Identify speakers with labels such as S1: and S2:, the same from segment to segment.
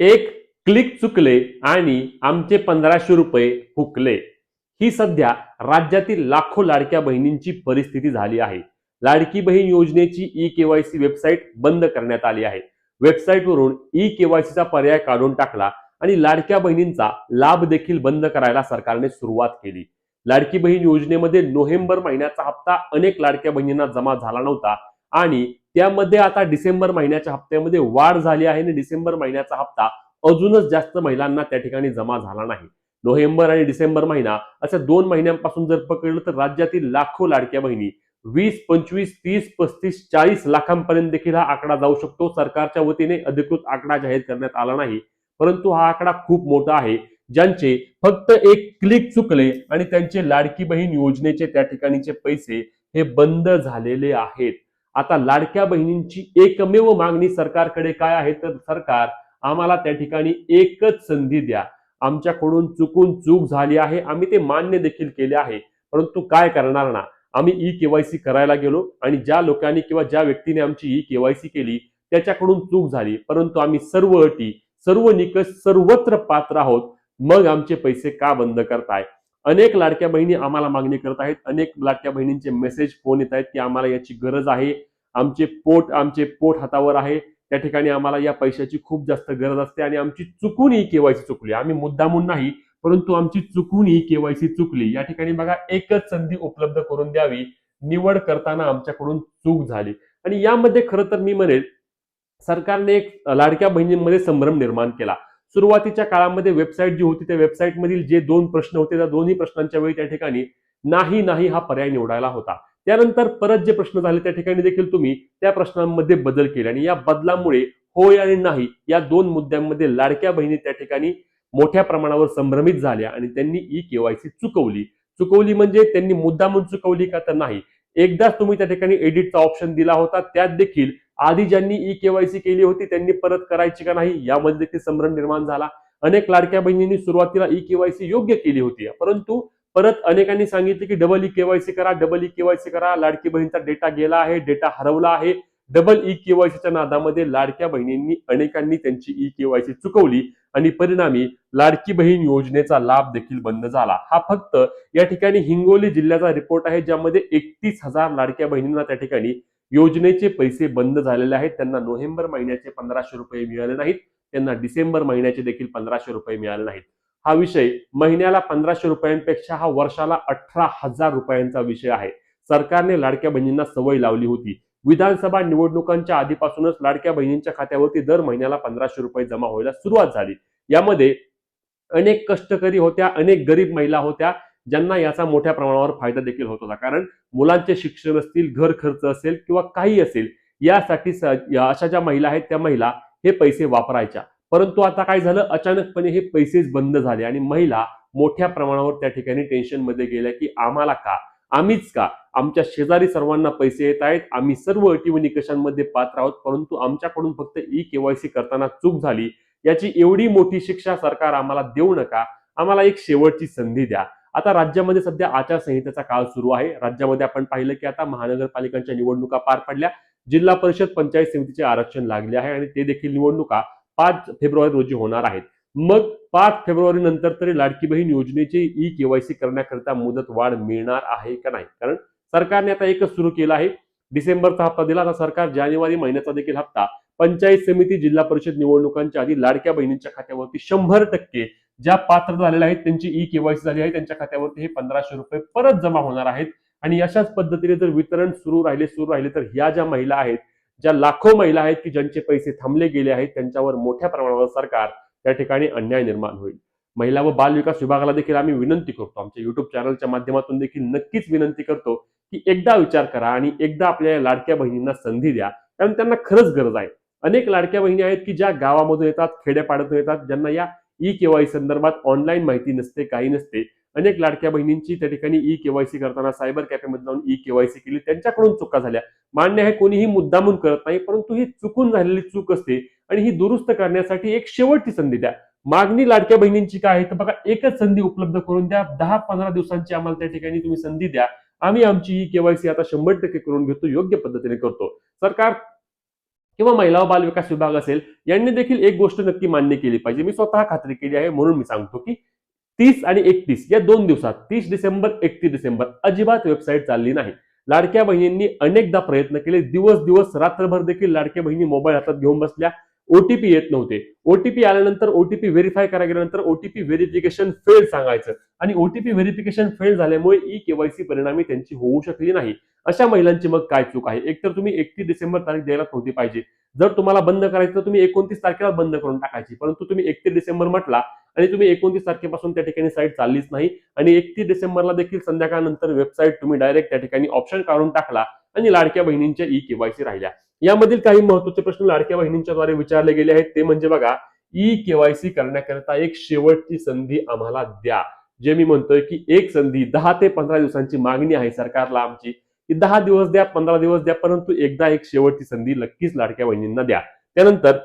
S1: एक क्लिक चुकले आणि आमचे पंधराशे रुपये हुकले. ही सध्या राज्यातील लाखो लाडक्या बहिणींची परिस्थिती झाली आहे. लाडकी बहीण योजनेची ई केवायसी वेबसाईट बंद करण्यात आली आहे. वेबसाईटवरून ई केवायसीचा पर्याय काढून टाकला आणि लाडक्या बहिणींचा लाभ देखील बंद करायला सरकारने सुरुवात केली. लाडकी बहीण योजनेमध्ये नोव्हेंबर महिन्याचा हप्ता अनेक लाडक्या बहिणींना जमा झाला नव्हता आणि त्यामध्ये आता डिसेंबर महिन्याच्या हप्त्यामध्ये वाढ झाली आहे आणि डिसेंबर महिन्याचा हप्ता अजूनच जास्त महिलांना त्या ठिकाणी जमा झाला नाही. नोव्हेंबर आणि डिसेंबर महिना अशा दोन महिन्यांपासून जर पकडलं तर राज्यातील लाखो लाडक्या बहिणी वीस पंचवीस तीस पस्तीस चाळीस लाखांपर्यंत देखील हा आकडा जाऊ शकतो. सरकारच्या वतीने अधिकृत आकडा जाहीर करण्यात आला नाही. परंतु हा आकडा खूप मोठा आहे. ज्यांचे फक्त एक क्लिक चुकले आणि त्यांचे लाडकी बहीण योजनेचे त्या ठिकाणीचे पैसे हे बंद झालेले आहेत. आता लाडक्या बहिणींची एकमेव मागणी सरकारकडे काय आहे? तर सरकार आम्हाला त्या ठिकाणी एकच संधी द्या. आमच्याकडून चुकून चूक झाली आहे. आम्ही ते मान्य देखील केले आहे. परंतु काय करणार ना? आम्ही ई केवायसी करायला गेलो आणि ज्या लोकांनी किंवा ज्या व्यक्तीने आमची ई केवायसी केली त्याच्याकडून चूक झाली. परंतु आम्ही सर्व अटी सर्व निकष सर्वत्र पात्र आहोत. मग आमचे पैसे का बंद करताय? अनेक लाडक्या बहिणी आम्हाला मागणी करत आहेत. अनेक लाडक्या बहिणींचे मेसेज फोन येत आहेत की आम्हाला याची गरज आहे. आमचे पोट आमचे पोट हातावर आहे. त्या ठिकाणी आम्हाला या पैशाची खूप जास्त गरज असते आणि आमची चुकून ही केवायसी चुकली. आम्ही मुद्दामून नाही परंतु आमची चुकून ही केवायसी चुकली. या ठिकाणी बघा एकच संधी उपलब्ध करून द्यावी. निवड करताना आमच्याकडून चूक झाली. आणि यामध्ये खरं तर मी म्हणेल सरकारने एक लाडक्या बहिणींमध्ये संभ्रम निर्माण केला. सुरुवातीच्या काळामध्ये वेबसाईट जी होती त्या वेबसाईट मधील जे दोन प्रश्न होते त्या दोन्ही प्रश्नांच्या वेळी त्या ठिकाणी नाही नाही हा पर्याय निवडायला होता. त्यानंतर परत जे प्रश्न झाले त्या ठिकाणी देखील तुम्ही त्या प्रश्नांमध्ये बदल केले. आणि या बदलामुळे होय आणि नाही या दोन मुद्द्यांमध्ये लाडक्या बहिणी त्या ठिकाणी मोठ्या प्रमाणावर संभ्रमित झाल्या आणि त्यांनी ई केवायसी चुकवली. चुकवली म्हणजे त्यांनी मुद्दामून चुकवली का तर नाही एकदाच तुम्ही त्या ठिकाणी एडिटचा ऑप्शन दिला होता. त्यात देखील आधी ज्यांनी ई केवायसी केली होती त्यांनी परत करायची का नाही यामध्ये देखील संभ्रम निर्माण झाला. अनेक लाडक्या बहिणींनी सुरुवातीला ई केवायसी योग्य केली होती. परंतु परत अनेकांनी सांगितले की डबल ई केवायसी करा डबल ई केवायसी करा. लाडकी बहिणीचा डेटा गेला आहे डेटा हरवला आहे. डबल ई केवायसीच्या नादामध्ये लाडक्या बहिणींनी अनेकांनी त्यांची ई केवायसी चुकवली आणि परिणामी लाडकी बहीण योजनेचा लाभ देखील बंद झाला. हा फक्त या ठिकाणी हिंगोली जिल्ह्याचा रिपोर्ट आहे ज्यामध्ये एकतीस हजार लाडक्या बहिणींना त्या ठिकाणी योजनेचे पैसे बंद झालेले आहेत. त्यांना नोव्हेंबर महिन्याचे पंधराशे रुपये मिळाले नाहीत. त्यांना डिसेंबर महिन्याचे देखील पंधराशे रुपये मिळाले नाहीत. हा विषय महिन्याला पंधराशे रुपयांपेक्षा हा वर्षाला अठरा हजार रुपयांचा विषय आहे. सरकारने लाडक्या बहिणींना सवय लावली होती. विधानसभा निवडणुकांच्या आधीपासूनच लाडक्या बहिणींच्या खात्यावरती दर महिन्याला पंधराशे रुपये जमा व्हायला सुरुवात झाली. यामध्ये अनेक कष्टकरी होत्या अनेक गरीब महिला होत्या ज्यांना याचा मोठ्या प्रमाणावर फायदा देखील होत होता. कारण मुलांचे शिक्षण असतील घर खर्च असेल किंवा काही असेल यासाठी अशा ज्या महिला आहेत त्या महिला हे पैसे वापरायच्या. परंतु आता काय झालं? अचानकपणे हे पैसेच बंद झाले आणि महिला मोठ्या प्रमाणावर त्या ठिकाणी टेन्शनमध्ये गेल्या की आम्हाला का? आम्हीच का? आमच्या शेजारी सर्वांना पैसे येत आहेत. आम्ही सर्व अटी व निकषांमध्ये पात्र आहोत. परंतु आमच्याकडून फक्त ई केवायसी करताना चूक झाली. याची एवढी मोठी शिक्षा सरकार आम्हाला देऊ नका. आम्हाला एक शेवटची संधी द्या. आता राज्यामध्ये सध्या आचारसंहितेचा काळ सुरू आहे. राज्यामध्ये आपण पाहिलं की आता महानगरपालिकांच्या निवडणुका पार पडल्या. जिल्हा परिषद पंचायत समितीचे आरक्षण लागले आहे आणि ते देखील निवडणुका पाच फेब्रुवारी रोजी होणार आहेत. मग पाच फेब्रुवारी नंतर तरी लाडकी बहीण योजनेची ई केवायसी करण्याकरिता मुदत वाढ मिळणार आहे का नाही? कारण सरकारने आता एकच सुरू केलं आहे. डिसेंबरचा हप्ता दिला. आता सरकार जानेवारी महिन्याचा देखील हप्ता पंचायत समिती जिल्हा परिषद निवडणुकांच्या आधी लाडक्या बहिणींच्या खात्यावरती शंभर टक्के ज्या पात्र झालेल्या आहेत त्यांची ई केवायसी झाली आहे त्यांच्या खात्यावरती हे पंधराशे रुपये परत जमा होणार आहेत. आणि अशाच पद्धतीने जर वितरण सुरू राहिले सुरू राहिले तर ह्या ज्या महिला आहेत ज्या लाखो महिला आहेत की ज्यांचे पैसे थांबले गेले आहेत त्यांच्यावर मोठ्या प्रमाणावर सरकार त्या ठिकाणी अन्याय निर्माण होईल. महिला व बाल विकास विभागाला देखील आम्ही विनंती करतो. आमच्या युट्यूब चॅनलच्या माध्यमातून देखील नक्कीच विनंती करतो की एकदा विचार करा आणि एकदा आपल्या या लाडक्या बहिणींना संधी द्या. कारण त्यांना खरंच गरज आहे. अनेक लाडक्या बहिणी आहेत की ज्या गावामधून येतात खेड्यापाड्यातून येतात ज्यांना या ई केवाय संदर्भात ऑनलाईन माहिती नसते काही नसते. अनेक लाडक्या बहिणींची त्या ठिकाणी ई केवायसी करताना सायबर कॅफेमध्ये जाऊन ई केवायसी केली. त्यांच्याकडून चुका झाल्या. मान्य आहे कोणीही मुद्दामून करत नाही परंतु ही चुकून झालेली चूक असते. आणि ही दुरुस्त करण्यासाठी एक शेवटची संधी द्या. मागणी लाडक्या बहिणींची काय आहे? तर बघा एकच संधी उपलब्ध करून द्या. दहा पंधरा दिवसांची आम्हाला त्या ठिकाणी तुम्ही संधी द्या. आम्ही आमची ही केवायसी आता शंभर टक्के करून घेतो योग्य पद्धतीने करतो. सरकार किंवा महिला व बाल विकास विभाग असेल यांनी देखील एक गोष्ट नक्की मान्य केली पाहिजे. मी स्वतः खात्री केली आहे म्हणून मी सांगतो की तीस आणि एकतीस या दोन दिवसात तीस डिसेंबर एकतीस डिसेंबर अजिबात वेबसाईट चालली नाही. लाडक्या बहिणींनी अनेकदा प्रयत्न केले. दिवस दिवस रात्रभर देखील लाडक्या बहिणी मोबाईल हातात घेऊन बसल्या. ओटीपी येत नव्हते. ओटीपी आल्यानंतर ओटीपी व्हेरीफाय करा गेल्यानंतर ओटीपी व्हेरिफिकेशन फेल सांगायचं. आणि ओटीपी व्हेरिफिकेशन फेल झाल्यामुळे ई केवायसी परिणामी त्यांची होऊ शकली नाही. अशा महिलांची मग काय चूक आहे? एकतर तुम्ही एकतीस डिसेंबर तारीख द्यायला नव्हती पाहिजे. जर तुम्हाला बंद करायचं तर तुम्ही एकोणतीस तारखेला बंद करून टाकायची. परंतु तुम्ही एकतीस डिसेंबर म्हटला आणि तुम्ही एकोणतीस तारखेपासून त्या ठिकाणी साईट चाललीच नाही आणि एकतीस डिसेंबरला देखील संध्याकाळनंतर वेबसाईट तुम्ही डायरेक्ट त्या ठिकाणी ऑप्शन काढून टाकला आणि लाडक्या बहिणींच्या ई केवायसी राहिल्या. यामधील काही महत्त्वाचे प्रश्न लाडक्या बहिणींच्या द्वारे विचारले गेले आहेत. ते म्हणजे बघा ई केवायसी करण्याकरता एक शेवटची संधी आम्हाला द्या. जे मी म्हणतोय की एक संधी दहा ते पंधरा दिवसांची मागणी आहे सरकारला आमची. की दहा दिवस द्या पंधरा दिवस द्या परंतु एकदा एक शेवटची संधी नक्कीच लाडक्या बहिणींना द्या. त्यानंतर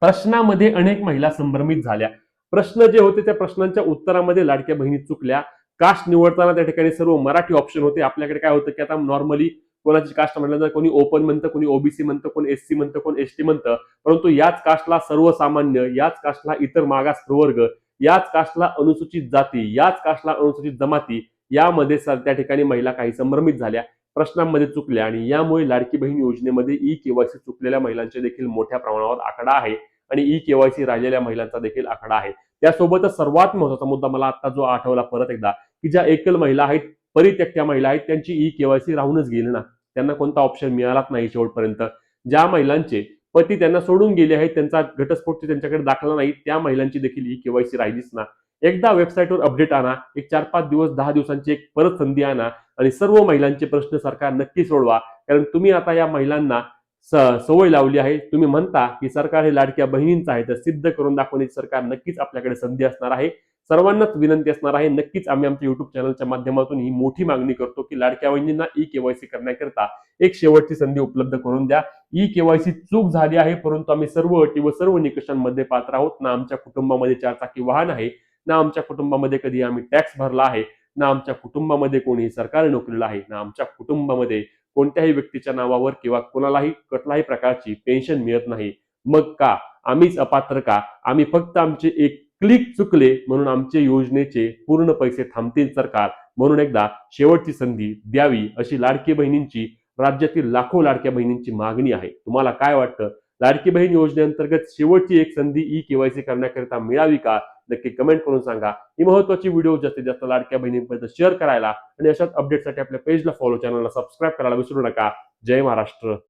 S1: प्रश्नामध्ये अनेक महिला संभ्रमित झाल्या. प्रश्न जे होते त्या प्रश्नांच्या उत्तरामध्ये लाडक्या बहिणी चुकल्या. कास्ट निवडताना त्या ठिकाणी सर्व मराठी ऑप्शन होते. आपल्याकडे काय होतं की आता नॉर्मली कोणाची कास्ट म्हटल्यानंतर कोणी ओपन म्हणतं कोणी ओबीसी म्हणतं कोणी एससी म्हणतं कोण एसटी म्हणतं. परंतु याच कास्टला सर्वसामान्य याच कास्टला इतर मागास प्रवर्ग याच कास्टला अनुसूचित जाती याच कास्टला अनुसूचित जमाती यामध्ये त्या ठिकाणी महिला काही संभ्रमित झाल्या प्रश्नांमध्ये चुकल्या आणि यामुळे लाडकी बहीण योजनेमध्ये ई केवायसी चुकलेल्या महिलांचे देखील मोठ्या प्रमाणावर आकडा आहे आणि ई केवायसी राहिलेल्या महिलांचा देखील आकडा आहे. त्यासोबतच सर्वात महत्त्वाचा मुद्दा मला आता जो आठवला परत एकदा की ज्या एकल महिला आहेत परित्यक्त्या महिला आहेत त्यांची ई केवायसी राहूनच गेली ना. त्यांना कोणता ऑप्शन मिळालाच नाही शेवटपर्यंत. ज्या महिलांचे पती त्यांना सोडून गेले आहेत त्यांचा घटस्फोट त्यांच्याकडे दाखला नाही त्या महिलांची देखील ई केवायसी राहिलीच ना. एकदा वेबसाईटवर अपडेट आणा एक चार पाच दिवस दहा दिवसांची एक परत संधी आणा आणि सर्व महिलांचे प्रश्न सरकार नक्की सोडवा. कारण तुम्ही आता या महिलांना स- सवय लावली आहे. तुम्ही म्हणता की सरकार हे लाडक्या बहिणींचं आहे तर सिद्ध करून दाखवण्याची सरकार नक्कीच आपल्याकडे संधी असणार आहे. सर्वांनाच विनंती असणार आहे नक्कीच आम्ही आमच्या युट्यूब चॅनलच्या माध्यमातून ही मोठी मागणी करतो की लाडक्या बहिणींना ई केवायसी करण्याकरता एक शेवटची संधी उपलब्ध करून द्या. ई केवायसी चूक झाली आहे परंतु आम्ही सर्व अटी व सर्व निकषांमध्ये पात्र आहोत. ना आमच्या कुटुंबामध्ये चारचाकी वाहन आहे ना आमच्या कुटुंबामध्ये कधी आम्ही टॅक्स भरला आहे ना आमच्या कुटुंबामध्ये कोणी सरकारी नोकरीला आहे ना आमच्या कुटुंबामध्ये कोणत्याही व्यक्तीच्या नावावर किंवा कोणालाही कुठल्याही प्रकारची पेन्शन मिळत नाही. मग का? आम्हीच अपात्र का? आम्ही फक्त आमचे एक क्लिक चुकले म्हणून आमचे योजनेचे पूर्ण पैसे थांबतील सरकार म्हणून एकदा शेवटची संधी द्यावी अशी लाडकी बहिणींची राज्यातील लाखो लाडक्या बहिणींची मागणी आहे. तुम्हाला काय वाटतं? लाडकी बहीण योजनेअंतर्गत शेवटची एक संधी ई केवायसी करण्याकरिता मिळावी का? नक्की कमेंट करून सांगा. ही महत्वाची व्हिडिओ जास्तीत जास्त लाडक्या बहिणींपर्यंत शेअर करायला आणि अशाच अपडेटसाठी आपल्या पेजला फॉलो चॅनलला सबस्क्राईब करायला विसरू नका. जय महाराष्ट्र.